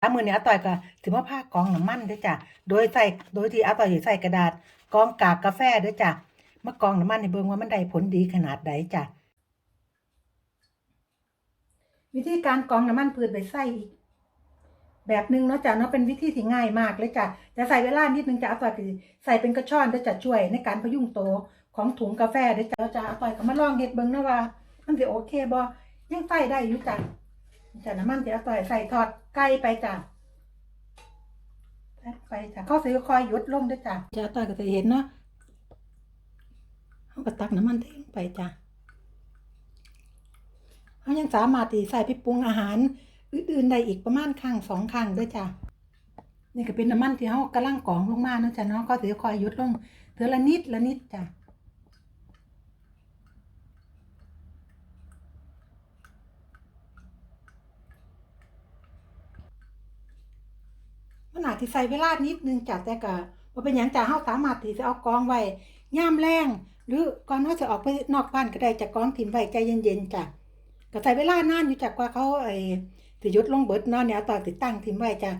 อามือนี้อาต่อยก็ถือว่าผ้ากองน้ำมันด้อจ้ะ โดยใส่โดยที่อาต่อยใส่กระดาษกองกากกาแฟด้อจ้ะมากองน้ำมันให้เบิงว่ามันได้ผลดีขนาดใดจ้ะ วิธีการกองน้ำมันพืชไปใส่อีกแบบหนึงเนาะจ้ะเนาะเป็นวิธีที่ง่ายมากเลยจ้ะจะใส่เวลานิดนึงจ้ะอาต่อยใส่เป็นกระชอนด้จ้ะช่วยในการพยุงโตของถุงกาแฟเด้จ้ะจ้ะอาต่อยก็มาลองเฮ็ดเบิ่งนะว่า มันสิโอเคบ่ยังใส่ได้อยู่จ้ะ จ้ะน้ำมันที่อาต่อยใส่ทอดไก่ไปจ้ะไปจ้ะเข้าซื้อคอยหยุดลงด้วยจ้ะจ้ะต่อยก็จะเห็นเนาะเขาก็ตักน้ำมันเทลงไปจ้ะเขายังสามารถที่ใส่ไปปรุงอาหารอื่นๆได้อีกประมาณครั้งสองครั้งด้วยจ้ะนี่ก็เป็นน้ำมันที่เขากำลังกองลงมาเนาะจ้ะเนาะก็ถือคอยหยุดลงเถือละนิดละนิดจ้ะ อาจจะใส่เวลานิดนึงจ้ะแต่ก็ว่าเป็นอย่างจ้ะเฮาสามารถที่จะเอากรองไว้ย่ามแรงหรือก่อนเฮาจะออกไปนอกบ้านก็ได้จะกรองถิ่มไว้ใจเย็นๆจ้ะก็ใส่เวลานานอยู่จากกว่าเขาไอ้สิยุดลงเบิดเนาะเนี่ยต่อติดตั้งถิ่นไว้จ้ะ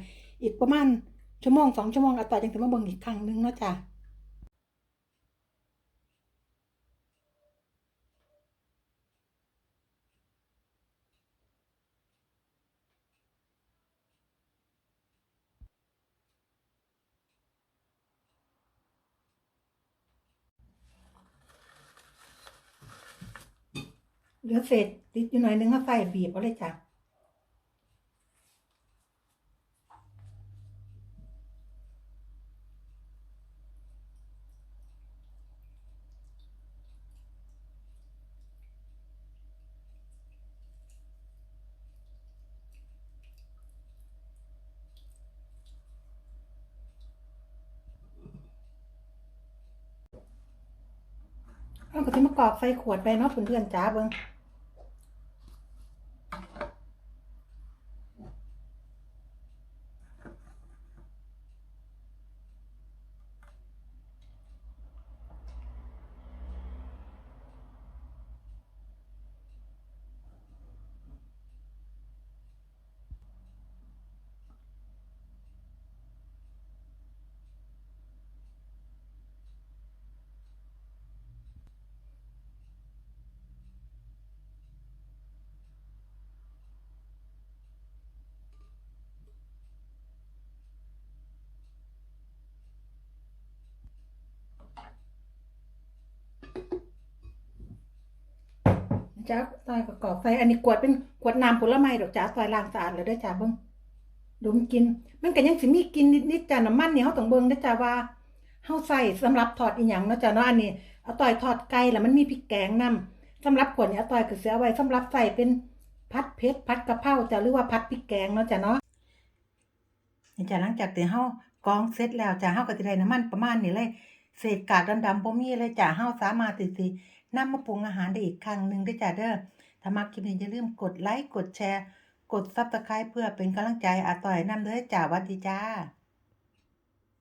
อีกประมาณชั่วโมงสองชั่วโมงอาต่อจังสิมาเบิ่งอีกครั้งนึงเนาะจ้ะ เหลือเศษติดอยู่หน่อยนึงก็ใส่บีบเอาเลยจ้ะเอาก็จะมากรอกใส่ขวดไปเนาะเพื่อนๆจ้าเบิ่ง จ้าตอยกับกรอกใส่อันนี้ขวดเป็นขวดน้ำผลไม้ดอกจ้าตอยล้างสะอาดแล้วเด้จ้าเบิ่งดมกิน มันก็ยังสิมีกินนิดๆจ้าน้ำมันนี่เฮาต้องเบิ่งเด้จ้าว่าเฮาใส่สำหรับทอดอีหยังเนาะจ้าเนาะอันนี้เอาต่อยทอดไก่แล้วมันมีพริกแกงนํสำหรับขวดนี้เอาตอยก็สิเอาไว้สำหรับใส่เป็นผัดเผ็ดผัดกะเพราจ้าหรือว่าผัดพริกแกงเนาะจ้าเนาะนี่จ้าหลังจากที่เฮากรองเสร็จแล้วจ้าเฮาก็สิได้น้ำมันประมาณนี้เลยเศษกากดำๆบ่มีเลยจ้าเฮาสามารถที่สิ นำมาปรุงอาหารได้อีกครั้งหนึ่งด้วยจ้าเด้อถ้ามักคลิปนี้อย่าลืมกดไลค์ กดแชร์ กดซับสไคร b ์เพื่อเป็นกำลังใจอาต่อยนำเด้อจ้าวัดดีจ้า